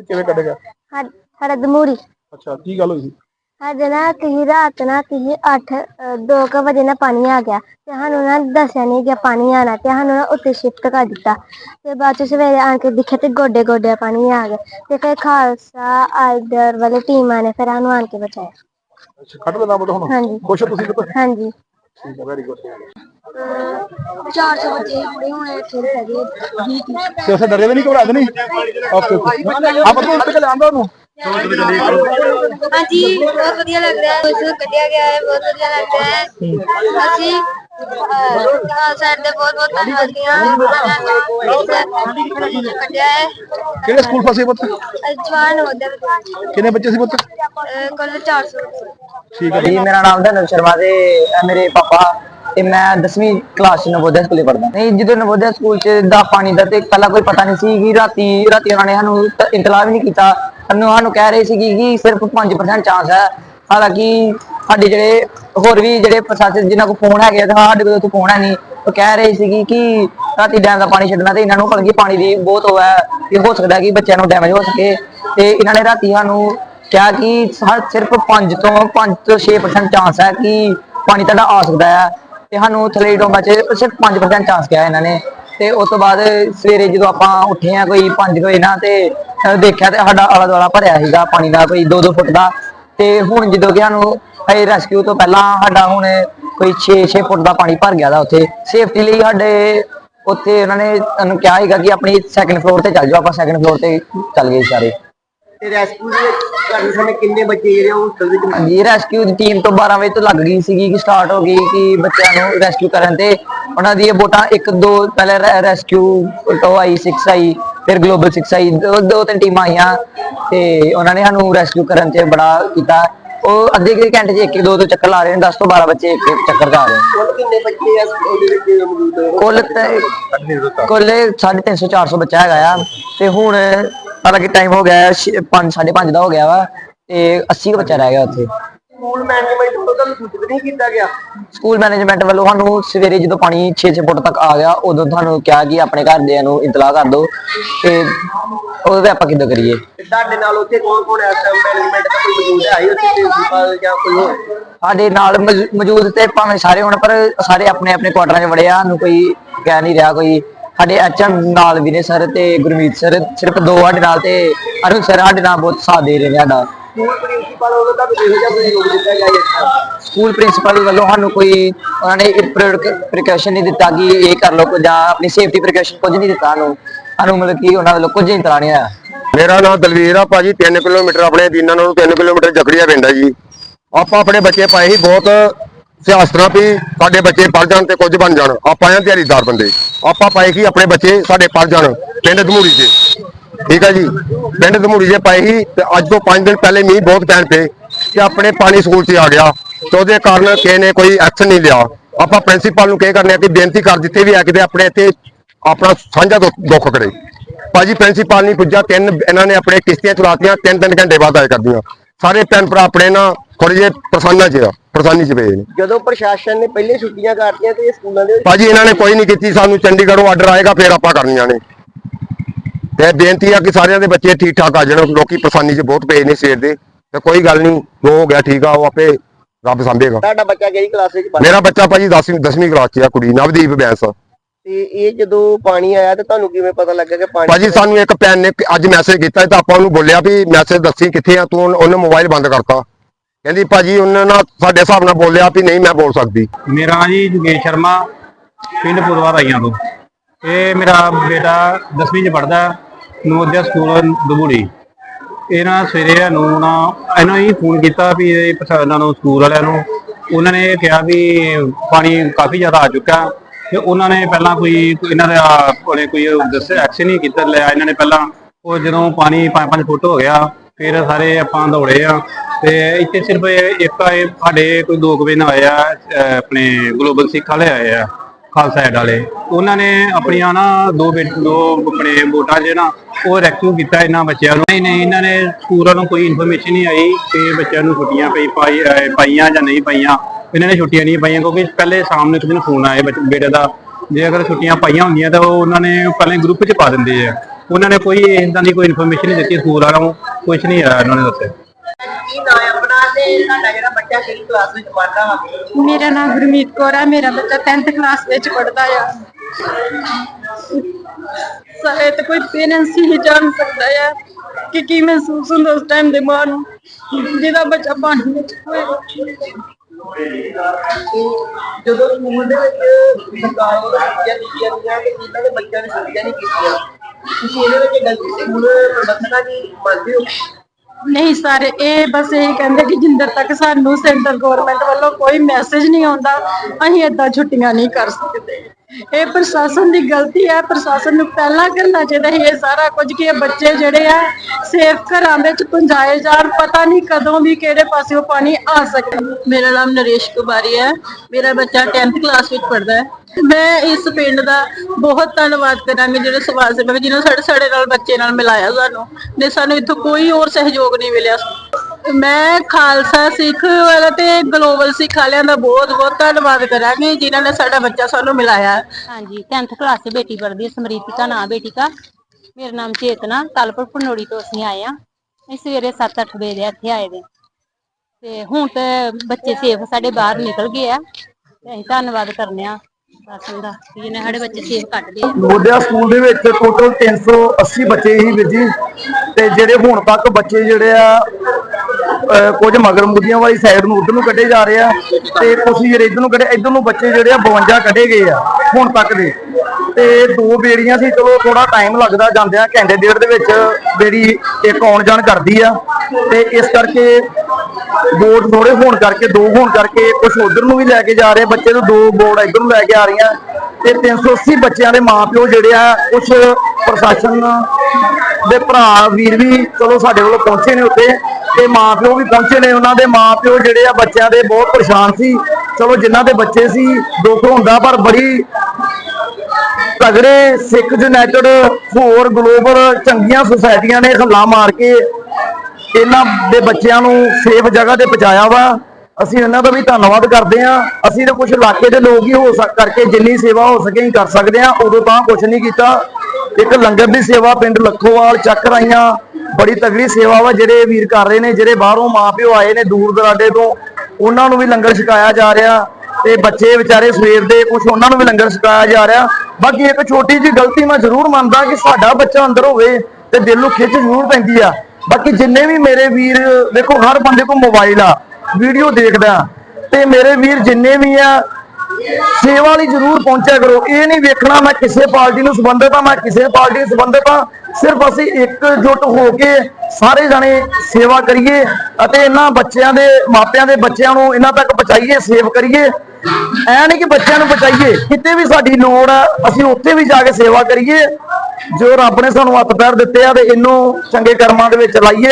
ਕਿਵੇਂ ਕੱਢੇਗਾ? ਸਾ- ਸਾਡਾ ਦਮੂਰੀ। ਅੱਛਾ ਕੀ ਗੱਲ ਹੋਈ ਸੀ? ਸਾਡੇ ਨਾ ਕਹੀ ਰਾਤ ਨਾ ਕਹੀ 8 ਦੋ ਕੁ ਵਜੇ ਨਾ ਪਾਣੀ ਆ ਗਿਆ ਤੇ ਸਾਨੂੰ ਨਾ ਦੱਸਿਆ ਨਹੀਂ ਕਿ ਪਾਣੀ ਆਣਾ ਤੇ ਸਾਨੂੰ ਨਾ ਉੱਤੇ ਸ਼ਿਫਟ ਕਰ ਦਿੱਤਾ। ਤੇ ਬਾਅਦ ਚ ਸਵੇਰੇ ਆਣ ਕੇ ਦੇਖਿਆ ਤੇ ਗੋਡੇ ਗੋਡੇ ਪਾਣੀ ਆ ਗਿਆ ਤੇ ਫਿਰ ਖਾਲਸਾ ਆਈਡਰ ਵਾਲੇ ਟੀਮਾਂ ਨੇ ਫਿਰ ਸਾਨੂੰ ਆਣ ਕੇ ਬਚਾਇਆ। ਅੱਛਾ ਕੱਢ ਲੈਣਾ ਬਤਾ ਹੁਣ? ਹਾਂਜੀ। ਖੁਸ਼ ਹੋ ਤੁਸੀਂ? ਪੁੱਤ ਹਾਂਜੀ। ਠੀਕ ਹੈ ਵੈਰੀ ਗੁੱਡ 400 ਬੱਚੇ ਹੁਣੇ ਹੁਣੇ ਫਿਰ ਹੈਗੇ ਤੇ ਉਸੇ ਡਰੇ ਵੀ ਨਹੀਂ ਘਬਰਾ ਨਹੀਂ? ਓਕੇ ਓਕੇ ਆਪਾਂ ਤੋਂ ਉੱਤੇ ਲਿਆਂਦਾ ਉਹਨੂੰ। ਹਾਂਜੀ ਬਹੁਤ ਵਧੀਆ ਲੱਗ ਰਿਹਾ। ਹੈ ਕੁਝ ਕੱਢਿਆ ਗਿਆ ਹੈ ਬਹੁਤ ਵਧੀਆ ਲੱਗ ਰਿਹਾ ਹੈ। ਅਸੀਂ ਸਾਡੇ ਦੇ ਬਹੁਤ ਬਹੁਤ ਕੱਢਿਆ ਹੈ ਕਿਹੜੇ ਸਕੂਲ ਫਸੇ ਪੁੱਤ? ਜਵਾਨ ਹੋ ਗਿਆ ਕਿੰਨੇ ਬੱਚੇ ਸੀ ਪੁੱਤ? ਕੋਲ 400 ਠੀਕ ਹੈ। ਜੀ ਮੇਰਾ ਨਾਮ ਧਨਵ ਸ਼ਰਮਾ ਤੇ ਇਹ ਮੇਰੇ ਪਾਪਾ ਤੇ ਮੈਂ 10ਵੀਂ ਕਲਾਸ ਚ ਨਵੋਦਿਆ ਸਕੂਲੇ ਪੜਦਾ ਨਹੀਂ, ਜਦੋਂ ਨਵੋਦਿਆ ਸਕੂਲ ਚ ਦਾ ਪਾਣੀ ਦਾ ਤੇ ਪਹਿਲਾਂ ਕੋਈ ਪਤਾ ਨਹੀਂ ਸੀ ਕਿ ਰਾਤੀ ਰਾਤੀ ਉਹਨਾਂ ਨੇ ਸਾਨੂੰ ਤ- ਵੀ ਨਹੀਂ ਕੀਤਾ। ਸਾਨੂੰ ਸਾਨੂੰ ਕਹਿ ਰਹੇ ਸੀ ਕਿ ਸਿਰਫ 5% ਚਾਂਸ ਹੈ। ਹਾਲਾਂਕਿ ਸਾਡੇ ਜਿਹੜੇ ਹੋਰ ਵੀ ਜਿਹੜੇ ਪ੍ਰਸ਼ਾਸਨ ਜਿਨ੍ਹਾਂ ਕੋਲ ਫੋਨ ਹੈਗੇ ਆ ਸਾਡੇ ਕੋਲ ਉੱਥੇ ਫੋਨ ਹੈ ਨਹੀਂ, ਉਹ ਕਹਿ ਰਹੇ ਸੀ ਕਿ ਰਾਤੀ ਡੈਮ ਦਾ ਪਾਣੀ ਛੱਡਣਾ ਤੇ ਇਹਨਾਂ ਨੂੰ ਬਲਕਿ ਪਾਣੀ ਦੀ ਬਹੁਤ ਉਹ ਹੈ ਹੋ ਸਕਦਾ ਕਿ ਬੱਚਿਆਂ ਨੂੰ ਡੈਮੇਜ ਹੋ ਸਕੇ। ਤੇ ਇਹਨਾਂ ਨੇ ਰਾਤੀ ਸਾਨੂੰ ਕਿਹਾ ਕਿ ਸਿਰਫ 5 ਤੋਂ 5 ਤੋਂ 6% ਚਾਂਸ ਹੈ ਕਿ ਪਾਣੀ ਤੁਹਾਡਾ ਆ ਸਕਦਾ ਹੈ। ਤੇ ਸਾਨੂੰ ਥਲੇ ਡੋਂਗਾ ਚ ਸਿਰਫ 5% ਚਾਂਸ ਕਿਹਾ ਇਹਨਾਂ ਨੇ। ਤੇ ਉਸ ਤੋਂ ਬਾਅਦ ਸਵੇਰੇ ਜਦੋਂ ਆਪਾਂ ਉੱਠੇ ਆ ਕੋਈ 5 ਵਜੇ ਨਾ, ਤੇ ਦੇਖਿਆ ਤੇ ਸਾਡਾ ਆਲਾ ਦੁਆਲਾ ਭਰਿਆ ਸੀਗਾ, ਪਾਣੀ ਦਾ ਕੋਈ 2-2 ਫੁੱਟ ਦਾ। ਤੇ ਹੁਣ ਜਦੋਂ ਕਿ ਸਾਨੂੰ ਇਹ ਰੈਸਕਿਊ ਤੋਂ ਪਹਿਲਾਂ ਸਾਡਾ ਹੁਣ ਕੋਈ 6-6 ਫੁੱਟ ਦਾ ਪਾਣੀ ਭਰ ਗਿਆ ਦਾ ਉੱਥੇ। ਸੇਫਟੀ ਲਈ ਸਾਡੇ ਉੱਥੇ ਉਹਨਾਂ ਨੇ ਸਾਨੂੰ ਕਿਹਾ ਸੀਗਾ ਕਿ ਆਪਣੀ ਸੈਕੰਡ ਫਲੋਰ ਤੇ ਚੱਲ ਜਾਓ, ਆਪਾਂ ਸੈਕੰਡ ਫਲੋਰ ਤੇ ਚੱਲ ਗਏ ਸਾਰੇ। ਤੇ ਰੈਸਕਿਊ ਦੇ ਤੁਹਾਡੇ ਸਾਹਮਣੇ ਕਿੰਨੇ ਬੱਚੇ ਜਿਹੜੇ ਉਹ ਹੋਸਟਲ ਵਿੱਚ ਹਾਂਜੀ ਰੈਸਕਿਊ ਦੀ ਟੀਮ ਤੋਂ 12 ਵਜੇ ਤੋਂ ਲੱਗ ਗਈ ਸੀਗੀ ਕਿ ਸਟਾਰਟ ਹੋ ਗਈ ਕਿ ਬੱਚਿਆਂ ਨੂੰ ਰੈਸਕਿਊ ਕਰਨ ਤੇ। ਉਹਨਾਂ ਦੀ ਇਹ ਵੋਟਾਂ ਇੱਕ ਦੋ ਪਹਿਲੇ ਰੈਸਕਿਊ ਟੋ ਆਈ 6 ਆਈ ਫਿਰ ਗਲੋਬਲ 6 ਆਈ ਦੋ ਦੋ ਤਿੰਨ ਟੀਮਾਂ ਆਈਆਂ ਤੇ ਉਹਨਾਂ ਨੇ ਸਾਨੂੰ ਰੈਸਕਿਊ ਕਰਨ 'ਚ ਬੜਾ ਕੀਤਾ। ਉਹ ਅੱਧੇ ਕੁ ਘੰਟੇ 'ਚ ਇੱਕ ਇੱਕ ਦੋ ਦੋ ਚੱਕਰ ਲਾ ਰਹੇ ਨੇ 10 ਤੋਂ 12 ਬੱਚੇ ਇੱਕ ਇੱਕ ਚੱਕਰ ਆ ਰਹੇ ਨੇ। ਕੁੱਲ ਕਿੰਨੇ ਬੱਚੇ ਆ ਉਹਦੇ ਵਿੱਚ ਮੌਜੂਦ? ਤੇ ਕੁੱਲ 350 400 ਬੱਚਾ ਹੈਗਾ ਆ। ਤੇ ਹੁਣ ਹਾਲਾਂਕਿ ਟਾਈਮ ਹੋ ਗਿਆ 5 5:30 ਦਾ ਹੋ ਗਿਆ ਵਾ ਤੇ 80 ਕੁ ਬੱਚਾ ਰਹਿ ਗਿਆ ਉੱਥੇ। ਸਕੂਲ ਮੈਨੇਜਮੈਂਟ ਵੱਲੋਂ ਤੁਹਾਨੂੰ ਸੂਚਿਤ ਨਹੀਂ ਕੀਤਾ ਗਿਆ? ਸਕੂਲ ਮੈਨੇਜਮੈਂਟ ਵੱਲੋਂ ਸਾਨੂੰ ਸਵੇਰੇ ਜਦੋਂ ਪਾਣੀ 6-6 ਫੁੱਟ ਤੱਕ ਆ ਗਿਆ ਉਦੋਂ ਤੁਹਾਨੂੰ ਕਿਹਾ ਕਿ ਆਪਣੇ ਘਰਦਿਆਂ ਨੂੰ ਇਤਲਾਹ ਕਰ ਦਿਓ ਤੇ ਉਹਦੇ ਤੇ ਆਪਾਂ ਕਿੱਦਾਂ ਕਰੀਏ? ਤੁਹਾਡੇ ਨਾਲ ਉੱਥੇ ਕੌਣ ਕੌਣ ਹੈ? ਮੈਨੇਜਮੈਂਟ ਦਾ ਕੋਈ ਮੌਜੂਦ ਹੈ? ਆਈ ਉੱਥੇ ਪ੍ਰਿੰਸੀਪਲ ਜਾਂ ਕੋਈ ਹੋਰ? ਸਾਡੇ ਨਾਲ ਮੌਜ- ਮੌਜੂਦ ਤੇ ਭਾਵੇਂ ਸਾਰੇ ਹੋਣ ਪਰ ਸਾਰੇ ਆਪਣੇ ਆਪਣੇ ਕੁਆਟਰਾਂ 'ਚ ਵੜੇ ਆ ਸਾਨੂੰ ਕੋਈ ਕਹਿ ਨਹੀਂ ਰਿਹਾ ਕੋਈ ਸਾਡੇ ਐਚਐਮ ਨਾਲ ਵੀ ਨੇ ਸਰ ਤੇ ਗੁਰਮੀਤ ਸਰ ਸਿਰਫ ਦੋ ਸਾਡੇ ਨਾਲ ਤੇ ਅਰੁਣ ਸਰ ਸਾਡੇ ਨਾਲ ਬਹੁਤ ਸਾਥ ਦੇ ਰਹੇ ਨੇ ਸਾਡਾ। ਸਕੂਲ ਪ੍ਰਿੰਸੀਪਲ ਵੱਲੋਂ ਤੁਹਾਨੂੰ ਇਹੋ ਜਿਹਾ ਕੋਈ ਰੋਕ ਦਿੱਤਾ ਗਿਆ ਹੈ ਸਕੂਲ ਪ੍ਰਿੰਸੀਪਲ ਵੱਲੋਂ ਸਾਨੂੰ ਕੋਈ ਉਹਨਾਂ ਨੇ ਪ੍ਰੀਕਾਸ਼ਨ ਨਹੀਂ ਦਿੱਤਾ ਕਿ ਇਹ ਕਰ ਕੁਝ ਜਾਂ ਆਪਣੀ ਸੇਫਟੀ ਪ੍ਰੀਕਾਸ਼ਨ ਕੁਝ ਨਹੀਂ ਦਿੱਤਾ ਸਾਨੂੰ। ਸਾਨੂੰ ਮਤਲਬ ਕਿ ਉਹਨਾਂ ਵੱਲੋਂ ਕੁਝ ਨਹੀਂ ਆਇਆ ਮੇਰਾ ਨਾਮ ਦਲਵੀਰ ਆ ਭਾਜੀ 3 ਕਿਲੋਮੀਟਰ ਆਪਣੇ ਦੀਨਾ ਨਾਲੋਂ 3 ਕਿਲੋਮੀਟਰ ਜਕੜੀਆ ਪਿੰਡ ਹੈ ਜੀ। ਆਪਾਂ ਆਪਣੇ ਬੱਚੇ ਪਾਏ ਸੀ ਬਹੁਤ ਸਿਆਸਤਰਾ ਵੀ ਸਾਡੇ ਬੱਚੇ ਪੜ ਜਾਣ ਤੇ ਕੁਝ ਬਣ ਜਾਣ। ਆਪਾਂ ਆ ਦਿਹਾੜੀਦਾਰ ਬੰਦੇ। ਆਪਾਂ ਪਾਏ ਸੀ ਆਪਣੇ ਬੱਚੇ, ਸਾਡੇ ਪੜ ਜਾਣ। ਪਿੰਡ ਧਮੂੜੀ ਦੇ ਠੀਕ ਹੈ ਜੀ? ਪਿੰਡ ਧਮੂੜੀ ਦੇ ਪਾਏ ਸੀ ਤੇ ਅੱਜ ਤੋਂ 5 ਦਿਨ ਪਹਿਲੇ ਮੀਂਹ ਬਹੁਤ ਪੈਣ ਪਏ ਕਿ ਆਪਣੇ ਪਾਣੀ ਸਕੂਲ 'ਚ ਆ ਗਿਆ। ਤੇ ਉਹਦੇ ਕਾਰਨ ਕਿਸੇ ਨੇ ਕੋਈ ਐਕਸ਼ਨ ਨਹੀਂ ਲਿਆ। ਆਪਾਂ ਪ੍ਰਿੰਸੀਪਲ ਨੂੰ ਕੀ ਕਰਨੇ ਆ ਕਿ ਬੇਨਤੀ ਕਰ ਦਿੱਤੇ ਵੀ ਆ ਕਿਤੇ ਆਪਣੇ ਇੱਥੇ ਆਪਣਾ ਸਾਂਝਾ ਦੁੱਖ ਦੁੱਖ ਕਰੇ। ਭਾਜੀ ਪ੍ਰਿੰਸੀਪਲ ਨਹੀਂ ਪੁੱਜਾ ਤਿੰਨ ਇਹਨਾਂ ਨੇ ਆਪਣੇ ਕਿਸ਼ਤੀਆਂ ਚਲਾਤੀਆਂ ਤਿੰਨ ਤਿੰਨ ਘੰਟੇ ਬਾਅਦ ਆਏ ਕਰਦੀਆਂ। ਸਾਰੇ ਭੈਣ ਭਰਾ ਆਪਣੇ ਨਾ ਥੋੜੇ ਜਿਹੇ ਪਰੇਸ਼ਾਨਾਂ 'ਚ ਆ ਪਰੇਸ਼ਾਨੀ 'ਚ ਪਏ ਨੇ। ਜਦੋਂ ਪ੍ਰਸ਼ਾਸਨ ਨੇ ਪਹਿਲੇ ਛੁੱਟੀਆਂ ਕਰਤੀਆਂ ਤੇ ਇਹ ਸਕੂਲਾਂ ਦੇ ਭਾਜੀ ਇਹਨਾਂ ਨੇ ਕੋਈ ਨਹੀਂ ਕੀਤੀ ਸਾਨੂੰ ਚੰਡੀਗੜ੍ਹੋਂ ਆਰਡਰ ਆਏਗਾ ਫਿਰ ਆਪਾਂ ਕਰਨੀਆਂ ਨੇ। ਤੇ ਬੇਨਤੀ ਆ ਕਿ ਸਾਰਿਆਂ ਦੇ ਬੱਚੇ ਠੀਕ ਠਾਕ ਆ ਜਾਣ ਲੋਕੀ ਪਰੇਸ਼ਾਨੀ 'ਚ ਬਹੁਤ ਪਏ ਨੇ ਸਵੇਰ ਦੇ। ਤੇ ਕੋਈ ਗੱਲ ਨਹੀਂ ਜੋ ਹੋ ਗਿਆ ਠੀਕ ਆ ਉਹ ਆਪੇ ਰੱਬ ਸੰਭੇਗਾ। ਤੁਹਾਡਾ ਬੱਚਾ ਕਿਹੜੀ ਕਲਾਸ ਵਿੱਚ ਪੜ੍ਹਦਾ? ਮੇਰਾ ਬੱਚਾ ਭਾਜੀ 10ਵੀਂ 10ਵੀਂ ਕਲਾਸ 'ਚ ਆ ਕੁੜੀ ਨਵਦੀਪ ਬੈਂਸ। ਤੇ ਇਹ ਜਦੋਂ ਪਾਣੀ ਆਇਆ ਤੇ ਤੁਹਾਨੂੰ ਕਿਵੇਂ ਪਤਾ ਲੱਗਾ ਕਿ ਪਾਣੀ ਭਾਜੀ ਸਾਨੂੰ ਇੱਕ ਭੈਣ ਨੇ ਅੱਜ ਮੈਸੇਜ ਕੀਤਾ ਤਾਂ ਆਪਾਂ ਉਹਨੂੰ ਬੋਲਿਆ ਵੀ ਮੈਸੇਜ ਦੱਸੀ ਕਿੱਥੇ ਆ ਤੂੰ ਉਹਨੇ ਮੋਬਾਈਲ ਬੰਦ ਕਰਤਾ। ਕਹਿੰਦੀ ਭਾਜੀ ਉਹਨੇ ਨਾ ਸਾਡੇ ਹਿਸਾਬ ਨਾਲ ਬੋਲਿਆ ਵੀ ਨਹੀਂ ਮੈਂ ਬੋਲ ਸਕਦੀ। ਮੇਰਾ ਜੀ ਜੁਗੇਸ਼ ਸ਼ਰਮਾ, ਪਿੰਡ ਪੁਰਵਾ ਰਾਈਆਂ ਤੋਂ। ਇਹ ਮੇਰਾ ਬੇਟਾ 10ਵੀਂ ਚ ਪੜਦਾ ਨਵੋਦਿਆ ਸਕੂਲ ਦਬੂੜੀ ਇਹਨਾਂ ਸਵੇਰੇ ਸਾਨੂੰ ਨਾ, ਇਹਨਾਂ ਹੀ ਫੋਨ ਕੀਤਾ ਵੀ ਇਹ ਪਛਾ- ਨੂੰ ਸਕੂਲ ਵਾਲਿਆਂ ਨੂੰ। ਉਹਨਾਂ ਨੇ ਕਿਹਾ ਵੀ ਪਾਣੀ ਕਾਫੀ ਜ਼ਿਆਦਾ ਆ ਚੁੱਕਾ। ਤੇ ਉਹਨਾਂ ਨੇ ਪਹਿਲਾਂ ਕੋਈ, ਇਹਨਾਂ ਦਾ ਉਹਨੇ ਕੋਈ ਦੱਸਿਆ ਐਕਸ਼ਨ ਨਹੀਂ ਕੀਤਾ, ਲਿਆ ਇਹਨਾਂ ਨੇ ਪਹਿਲਾਂ। ਉਹ ਜਦੋਂ ਪਾਣੀ 5-5 ਫੁੱਟ ਹੋ ਗਿਆ, ਫਿਰ ਸਾਰੇ ਆਪਾਂ ਦੌੜੇ ਆ। ਤੇ ਇੱਥੇ ਸਿਰਫ ਇੱਕ ਆਏ ਸਾਡੇ ਕੋਈ ਦੋ ਕੁ ਵਜੇ ਨਾਲ ਆਏ ਆ ਆਪਣੇ ਗਲੋਬਲ ਸਿੱਖ ਵਾਲੇ ਆਏ ਆ, ਖਾਲਸਾ ਐਡ ਵਾਲੇ। ਉਹਨਾਂ ਨੇ ਆਪਣੀਆਂ ਨਾ ਦੋ ਬੇ- ਦੋ ਆਪਣੇ ਵੋਟਾਂ 'ਚ ਨਾ ਉਹ ਰੈਕਟਿਵ ਕੀਤਾ ਇਹਨਾਂ ਬੱਚਿਆਂ ਨੂੰ। ਨਹੀਂ ਨਹੀਂ, ਇਹਨਾਂ ਨੇ ਸਕੂਲਾਂ ਨੂੰ ਕੋਈ ਇਨਫੋਰਮੇਸ਼ਨ ਨਹੀਂ ਆਈ ਕਿ ਬੱਚਿਆਂ ਨੂੰ ਛੁੱਟੀਆਂ ਪਈ ਪਾਈ- ਪਾਈਆਂ ਜਾਂ ਨਹੀਂ ਪਾਈਆਂ। ਇਹਨਾਂ ਨੇ ਛੁੱਟੀਆਂ ਨਹੀਂ ਪਾਈਆਂ ਕਿਉਂਕਿ ਪਹਿਲੇ ਸ਼ਾਮ ਨੂੰ ਇੱਕ ਦਿਨ ਫੋਨ ਆਏ ਬੇਟੇ ਦਾ। ਜੇ ਅਗਰ ਛੁੱਟੀਆਂ ਪਾਈਆਂ ਹੁੰਦੀਆਂ ਤਾਂ ਉਹ ਉਹਨਾਂ ਨੇ ਪਹਿਲੇ ਗਰੁੱਪ 'ਚ ਪਾ ਦਿੰਦੇ ਆ। ਉਹਨਾਂ ਨੇ ਕੋਈ ਇਦਾਂ ਦੀ ਕੋਈ ਇਨਫੋਰਮੇਸ਼ਨ ਨਹੀਂ ਦਿੱਤੀ ਸਕੂਲ ਵਾਲਿਆਂ ਨੂੰ ਕੁਝ ਨਹੀਂ ਆਇਆ, ਉਹਨਾਂ ਨੇ ਦੱਸਿਆ। ਕੀ ਨਾਂ ਹੈ ਆਪਣਾ? ਤੇ ਤੁਹਾਡਾ ਜਿਹੜਾ ਬੱਚਾ ਕਿਹੜੀ ਕਲਾਸ ਵਿੱਚ ਪੜ੍ਹਦਾ ਵਾ? ਮੇਰਾ ਨਾਮ ਗੁਰਮੀਤ ਕੌਰ ਹੈ ਮੇਰਾ ਬੱਚਾ 10th ਕਲਾਸ ਵਿੱਚ ਪੜ੍ਹਦਾ ਆ। ਸਾਰੇ ਤੇ ਕੋਈ ਪੇਰੈਂਟਸ ਹੀ ਜਾਣ ਸਕਦਾ ਹੈ ਕਿ ਕੀ ਮਹਿਸੂਸ ਹੁੰਦਾ ਉਸ ਟਾਈਮ ਦੇ ਮਾਂ ਨੂੰ ਜਿਹਦਾ ਬੱਚਾ ਪਾਣੀ ਵਿੱਚ ਹੋਏਗਾ। ਜਦੋਂ ਸਕੂਲ ਦੇ ਵਿੱਚ ਸਰਕਾਰ ਵੱਲੋਂ ਛੁੱਟੀਆਂ ਦਿੱਤੀਆਂ ਗਈਆਂ ਕਿ ਇਹਨਾਂ ਦੇ ਬੱਚਿਆਂ ਨੇ ਛੁੱਟੀਆਂ ਨਹੀਂ ਕੀਤੀਆਂ ਤੁਸੀਂ ਇਹਦੇ ਵਿੱਚ ਗਲਤੀ ਸਕੂਲ ਪ੍ਰਬੰਧਕਾਂ ਦੀ ਮੰਨਦੇ ਹੋ? ਨਹੀਂ ਸਾਰੇ, ਇਹ ਬਸ ਇਹ ਕਹਿੰਦੇ ਕਿ ਜਿੰਦਰ ਤੱਕ ਸਾਨੂੰ ਸੈਂਟਰ ਗਵਰਨਮੈਂਟ ਵੱਲੋਂ ਕੋਈ ਮੈਸੇਜ ਨਹੀਂ ਆਉਂਦਾ, ਅਸੀਂ ਏਦਾਂ ਛੁੱਟੀਆਂ ਨਹੀਂ ਕਰ ਸਕਦੇ। ਇਹ ਪ੍ਰਸ਼ਾਸਨ ਦੀ ਗਲਤੀ ਹੈ, ਪ੍ਰਸ਼ਾਸਨ ਨੂੰ ਪਹਿਲਾਂ ਕਰਨਾ ਚਾਹੀਦਾ ਸੀ, ਇਹ ਸਾਰਾ ਕੁਝ ਕਿ ਇਹ ਬੱਚੇ ਜਿਹੜੇ ਆ ਸੇਫ ਘਰਾਂ ਵਿੱਚ ਪਹੁੰਚਾਏ ਜਾਣ, ਪਤਾ ਨਹੀਂ ਕਦੋਂ ਵੀ ਕਿਹੜੇ ਪਾਸੇ ਉਹ ਪਾਣੀ ਆ ਸਕਦਾ ਮੇਰਾ ਨਾਮ ਨਰੇਸ਼ ਕੁਮਾਰੀ ਹੈ, ਮੇਰਾ ਬੱਚਾ 10th ਕਲਾਸ ਵਿੱਚ ਪੜ੍ਹਦਾ ਹੈ। ਮੈਂ ਇਸ ਪਿੰਡ ਦਾ ਬਹੁਤ ਧੰਨਵਾਦ ਕਰਾਂਗੀ ਜਿਹੜੇ ਸਮਾਜ ਸੇਵਕ ਜਿਨ੍ਹਾਂ ਸਾਡੇ ਸਾਡੇ ਨਾਲ, ਬੱਚੇ ਨਾਲ ਮਿਲਾਇਆ ਸਾਨੂੰ ਨੇ ਸਾਨੂੰ ਇੱਥੋਂ ਕੋਈ ਹੋਰ ਸਹਿਯੋਗ ਨਹੀਂ ਮਿਲਿਆ। ਮੈਂ ਖਾਲਸਾ ਸਿੱਖ ਵਾਲਾ ਤੇ ਗਲੋਬਲ ਸਿੱਖ ਵਾਲਿਆਂ ਦਾ ਬਹੁਤ ਬਹੁਤ ਧੰਨਵਾਦ ਕਰਾਂਗੇ, ਜਿਨ੍ਹਾਂ ਨੇ ਸਾਡਾ ਬੱਚਾ ਸਾਨੂੰ ਮਿਲਾਇਆ। ਹਾਂਜੀ 10th ਕਲਾਸ ਦੀ ਬੇਟੀ ਪੜ੍ਹਦੀ ਹੈ ਸਮਰੀਤੀ ਬੇਟੀ ਦਾ ਮੇਰਾ ਨਾਮ ਚੇਤਨਾ ਕਲਪੁਰ ਪਨੋੜੀ ਤੋਂ ਅਸੀਂ ਆਏ ਆ ਅਸੀਂ ਸਵੇਰੇ 7-8 ਵਜੇ ਦੇ ਇੱਥੇ ਆਏ ਦੇ। ਤੇ ਹੁਣ ਤੇ ਬੱਚੇ ਸੇਫ ਸਾਡੇ ਬਾਹਰ ਨਿਕਲ ਗਏ ਆ ਅਸੀਂ ਧੰਨਵਾਦ ਕਰਨੇ ਆ। ਪ੍ਰਸ਼ਾਸਨ ਦਾ ਜਿਹਨੇ ਸਾਡੇ ਬੱਚੇ ਸੇਫ ਕੱਢਦੇ ਆ। ਨਵੋਦਿਆ ਸਕੂਲ ਦੇ ਵਿੱਚ ਟੋਟਲ 380 ਬੱਚੇ ਹੀ ਵੀਰ ਜੀ। ਤੇ ਜਿਹੜੇ ਹੁਣ ਤੱਕ ਬੱਚੇ ਜਿਹੜੇ ਆ, ਅਹ, ਕੁਝ ਮਗਰ ਵਾਲੀ ਸਾਈਡ ਨੂੰ ਉਧਰ ਨੂੰ ਕੱਢੇ ਜਾ ਰਹੇ ਆ। ਤੇ ਕੁਝ ਜਿਹੜੇ ਇਧਰ ਨੂੰ ਕੱਢੇ, ਇਧਰ ਨੂੰ ਬੱਚੇ ਜਿਹੜੇ ਆ 52 ਕੱਢੇ ਗਏ ਆ, ਹੁਣ ਤੱਕ ਦੇ। ਤੇ ਦੋ ਬੇੜੀਆਂ ਸੀ, ਚਲੋ ਥੋੜਾ ਟਾਈਮ ਲੱਗਦਾ ਜਾਂਦਿਆਂ, ਘੰਟੇ ਡੇਢ ਦੇ ਵਿੱਚ ਬੇੜੀ ਇੱਕ ਆਉਣ ਜਾਣ ਕਰਦੀ ਆ। ਤੇ ਇਸ ਕਰਕੇ ਬੋਰਡ ਥੋੜੇ ਹੋਣ ਕਰਕੇ, ਦੋ ਹੋਣ ਕਰਕੇ ਕੁਝ ਉਧਰ ਨੂੰ ਵੀ ਲੈ ਕੇ ਜਾ ਰਹੇ ਬੱਚੇ ਨੂੰ ਦੋ ਬੋਰਡ ਇਧਰ ਨੂੰ ਲੈ ਕੇ ਆ ਰਹੀਆਂ। ਤੇ 380 ਬੱਚਿਆਂ ਦੇ ਮਾਪਿਓ ਜਿਹੜੇ ਆ ਕੁਝ ਪ੍ਰਸ਼ਾਸਨ ਦੇ ਭਰਾ, ਵੀਰ ਵੀ ਚਲੋ ਸਾਡੇ ਵੱਲੋਂ ਪਹੁੰਚੇ ਨੇ ਉੱਥੇ। ਤੇ ਮਾਪਿਓ ਵੀ ਪਹੁੰਚੇ ਨੇ। ਉਹਨਾਂ ਦੇ ਮਾਪਿਓ ਜਿਹੜੇ ਆ, ਬੱਚਿਆਂ ਦੇ ਬਹੁਤ ਪਰੇਸ਼ਾਨ ਸੀ। ਚਲੋ ਜਿਨ੍ਹਾਂ ਦੇ ਬੱਚੇ ਸੀ, ਦੁੱਖ ਹੁੰਦਾ, ਪਰ ਬੜੀ ਤਗੜੇ ਸਿੱਖ ਯੂਨਾਈਟਿਡ ਹੋਰ ਗਲੋਬਲ ਚੰਗੀਆਂ ਸੁਸਾਇਟੀਆਂ ਨੇ ਹੱਲਾ ਮਾਰ ਕੇ ਇਹਨਾਂ ਦੇ ਬੱਚਿਆਂ ਨੂੰ ਸੇਫ ਜਗ੍ਹਾ ਤੇ ਪਹੁੰਚਾਇਆ ਵਾ। ਅਸੀਂ ਇਹਨਾਂ ਦਾ ਵੀ ਧੰਨਵਾਦ ਕਰਦੇ ਹਾਂ। ਅਸੀਂ ਤਾਂ ਕੁਝ ਇਲਾਕੇ ਦੇ ਲੋਕ ਹੀ ਹੋ ਸਕ, ਕਰਕੇ ਜਿੰਨੀ ਸੇਵਾ ਹੋ ਸਕੇ ਕਰ ਸਕਦੇ ਹਾਂ। ਉਦੋਂ ਤਾਂ ਕੁਝ ਨਹੀਂ ਕੀਤਾ। ਇੱਕ ਲੰਗਰ ਦੀ ਸੇਵਾ ਪਿੰਡ ਲੱਖੋਵਾਲ ਚੱਕ ਰਾਈਆਂ ਬੜੀ ਤਗੜੀ ਸੇਵਾ ਵਾ, ਜਿਹੜੇ ਵੀਰ ਕਰ ਰਹੇ ਨੇ, ਜਿਹੜੇ ਬਾਹਰੋਂ ਮਾਪਿਓ ਆਏ ਨੇ ਦੂਰ ਦਰਾਡੇ ਤੋਂ। ਉਹਨਾਂ ਨੂੰ ਵੀ ਲੰਗਰ ਛਕਾਇਆ ਜਾ ਰਿਹਾ। ਤੇ ਬੱਚੇ ਵਿਚਾਰੇ ਸਵੇਰ ਦੇ ਕੁਝ ਉਹਨਾਂ ਨੂੰ ਵੀ ਲੰਗਰ ਛਕਾਇਆ ਜਾ ਰਿਹਾ। ਬਾਕੀ ਇੱਕ ਛੋਟੀ ਜਿਹੀ ਗਲਤੀ ਮੈਂ ਜ਼ਰੂਰ ਮੰਨਦਾ ਕਿ ਸਾਡਾ ਬੱਚਾ ਅੰਦਰ ਹੋਵੇ ਤੇ ਦਿਲ ਨੂੰ ਖਿੱਚ ਜ਼ਰੂਰ ਪੈਂਦੀ ਆ। ਬਾਕੀ ਜਿੰਨੇ ਵੀ ਮੇਰੇ ਵੀਰ, ਦੇਖੋ ਹਰ ਬੰਦੇ ਕੋਲ ਮੋਬਾਈਲ ਆ ਵੀਡੀਓ ਦੇਖਦਾ। ਤੇ ਮੇਰੇ ਵੀਰ ਜਿੰਨੇ ਵੀ ਆ, ਸੇਵਾ ਲਈ ਜ਼ਰੂਰ ਪਹੁੰਚਿਆ ਕਰੋ। ਇਹ ਨਹੀਂ ਵੇਖਣਾ ਮੈਂ ਕਿਸੇ ਪਾਰਟੀ ਨੂੰ ਸੰਬੰਧਿਤ ਆ, ਮੈਂ ਕਿਸੇ ਪਾਰਟੀ ਨੂੰ ਸੰਬੰਧਿਤ ਆ। ਸਿਰਫ ਅਸੀਂ ਇੱਕ ਇਕਜੁੱਟ ਹੋ ਕੇ ਸਾਰੇ ਜਣੇ ਸੇਵਾ ਕਰੀਏ ਅਤੇ ਇਹਨਾਂ ਬੱਚਿਆਂ ਦੇ, ਮਾਪਿਆਂ ਦੇ ਬੱਚਿਆਂ ਨੂੰ ਇਹਨਾਂ ਤੱਕ ਪਹੁੰਚਾਈਏ, ਸੇਵ ਕਰੀਏ। ਐ ਨਹੀਂ ਕਿ ਬੱਚਿਆਂ ਨੂੰ ਬਚਾਈਏ, ਕਿਤੇ ਵੀ ਸਾਡੀ ਲੋੜ ਆ, ਅਸੀਂ ਉੱਥੇ ਵੀ ਜਾ ਕੇ ਸੇਵਾ ਕਰੀਏ, ਜੋ ਰੱਬ ਨੇ ਸਾਨੂੰ ਹੱਥ ਪੈਰ ਦਿੱਤੇ ਆ ਤੇ ਇਹਨੂੰ ਚੰਗੇ ਕਰਮਾਂ ਦੇ ਵਿੱਚ ਲਾਈਏ।